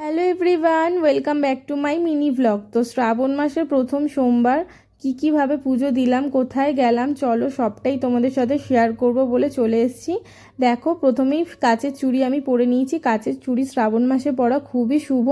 Hello everyone welcome back to my mini vlog তো শ্রাবণ মাসের প্রথম সোমবার কী কীভাবে পুজো দিলাম, কোথায় গেলাম, চলো সবটাই তোমাদের সাথে শেয়ার করব বলে চলে এসেছি। দেখো, প্রথমেই কাচের চুড়ি আমি পরে নিয়েছি। কাচের চুড়ি শ্রাবণ মাসে পরা খুবই শুভ।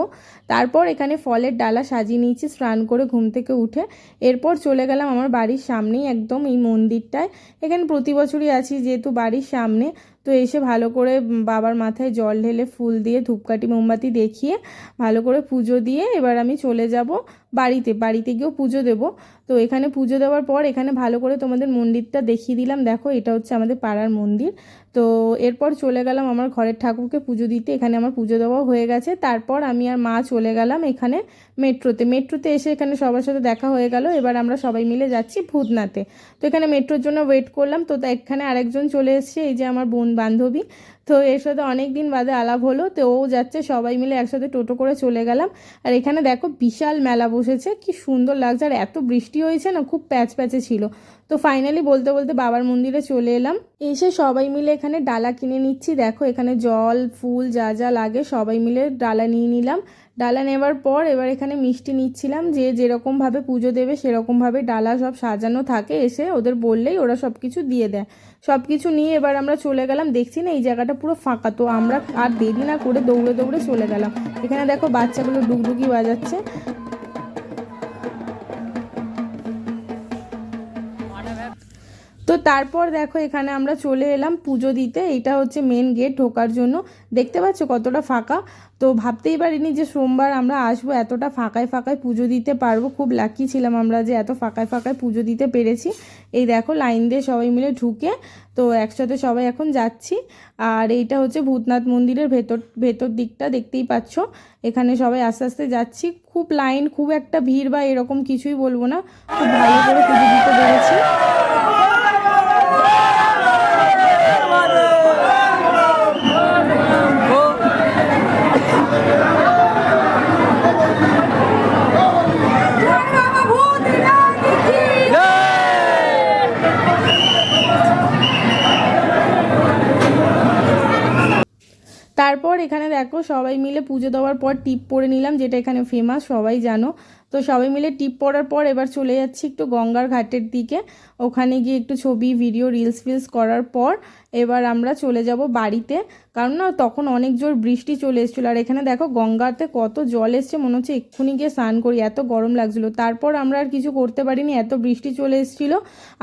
তারপর এখানে ফলের ডালা সাজিয়ে নিয়েছি, স্নান করে ঘুম থেকে উঠে। এরপর চলে গেলাম আমার বাড়ির সামনেই একদম এই মন্দিরটায়। এখানে প্রতি বছরই আছি, যেহেতু বাড়ির সামনে। তো এসে ভালো করে বাবার মাথায় জল ঢেলে ফুল দিয়ে ধূপকাঠি, মোমবাতি দেখিয়ে ভালো করে পুজো দিয়ে এবার আমি চলে যাব বাড়িতে। বাড়িতে গিয়েও পুজো দেব। তো এখানে পুজো দেওয়ার পর এখানে ভালো করে তোমাদের মন্দিরটা দেখিয়ে দিলাম। দেখো, এটা হচ্ছে আমাদের পাড়ার মন্দির। তো এরপর চলে গেলাম আমার ঘরের ঠাকুরকে পুজো দিতে। এখানে আমার পুজো দেওয়া হয়ে গেছে। তারপর আমি আর মা চলে গেলাম এখানে মেট্রোতে। মেট্রোতে এসে এখানে সবার সাথে দেখা হয়ে গেল। এবার আমরা সবাই মিলে যাচ্ছি ভূতনাথে। তো এখানে মেট্রোর জন্য ওয়েট করলাম। তো এখানে আরেকজন চলে এসছে। এই যে আমার বোন বান্ধবী। তো এর সাথে অনেক দিন বাদে আলাপ হলো, তো ও যাচ্ছে, সবাই মিলে একসাথে টোটো করে চলে গেলাম। আর এখানে দেখো বিশাল মেলা বসেছে, কি সুন্দর লাগছে, আর এত বৃষ্টি হয়েছে না, খুব প্যাচ প্যাচে ছিল। তো ফাইনালি বলতে বলতে বাবার মন্দিরে চলে এলাম। এসে সবাই মিলে এখানে ডালা কিনে নিচ্ছি, দেখো এখানে জল, ফুল যা যা লাগে, সবাই মিলে ডালা নিয়ে নিলাম। ডালা নেবার পর এবার এখানে মিষ্টি নিচ্ছিলাম, যে যেরকমভাবে পুজো দেবে সেরকমভাবে ডালা সব সাজানো থাকে, এসে ওদের বললেই ওরা সব কিছু দিয়ে দেয়। সব কিছু নিয়ে এবার আমরা চলে গেলাম দেখছি না, এই জায়গাটা পুরো ফাঁকা। তো আমরা আর দেরি না করে দৌড়ে দৌড়ে চলে গেলাম। এখানে দেখো বাচ্চাগুলো ডুগডুগি বাজাচ্ছে। তো তারপর দেখো, এখানে আমরা চলে এলাম পুজো দিতে। এইটা হচ্ছে মেন গেট ঢোকার জন্য। দেখতে পাচ্ছ কতটা ফাঁকা? তো ভাবতেই পারিনি যে সোমবার আমরা আসব, এতটা ফাঁকায় ফাঁকায় পুজো দিতে পারব। খুব লাকি ছিলাম আমরা যে এত ফাঁকায় ফাঁকায় পুজো দিতে পেরেছি। এই দেখো লাইন দিয়ে সবাই মিলে ঢুকে, তো একসাথে সবাই এখন যাচ্ছি। আর এইটা হচ্ছে ভূতনাথ মন্দিরের ভেতর ভেতর দিকটা, দেখতেই পাচ্ছ। এখানে সবাই আস্তে আস্তে যাচ্ছি। খুব লাইন খুব একটা ভিড় বা এরকম কিছুই বলব না। খুব ভালো করে পুজো দিতে পেরেছি। তারপর এখানে দেখো সবাই মিলে পুজো দেওয়ার পর টিপ পরে নিলাম, যেটা এখানে ফেমাস সবাই জানো। তো সবাই মিলে টিপ পড়ার পর এবার চলে যাচ্ছি একটু গঙ্গার ঘাটের দিকে। ওখানে গিয়ে একটু ছবি ভিডিও রিলস ফিলস করার পর এবার আমরা চলে যাব বাড়িতে। কারণ না তখন অনেক জোর বৃষ্টি চলে এসেছিল। আর এখানে দেখো গঙ্গাতে কত জল এসছে মনে হচ্ছে এক্ষুনি গিয়ে স্নান করি এত গরম লাগছিল। তারপর আমরা আর কিছু করতে পারিনি এত বৃষ্টি চলে এসেছিল।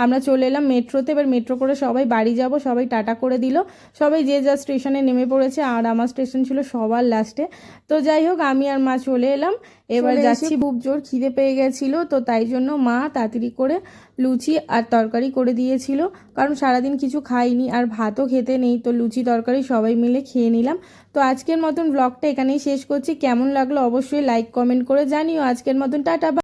আমরা চলে এলাম মেট্রোতে এবার মেট্রো করে সবাই বাড়ি যাব সবাই টাটা করে দিল। সবাই যে যা স্টেশনে নেমে পড়েছে আর আমার স্টেশন ছিল সবার লাস্টে। তো যাই হোক আমি আর মা চলে এলাম। এবার যাচ্ছি খুব জোর খিদে পেয়ে গেছিল, তো তাই জন্য মা তাড়াতাড়ি করে লুচি আর তরকারি করে দিয়েছিল। কারণ সারাদিন কিছু খাইনি আর ভাতও খেতে নেই, তো লুচি, তরকারি সবাই মিলে খেয়ে নিলাম। তো আজকের মতন ব্লগটা এখানেই শেষ করছি। কেমন লাগল অবশ্যই লাইক কমেন্ট করে জানিও। আজকের মতন টাটা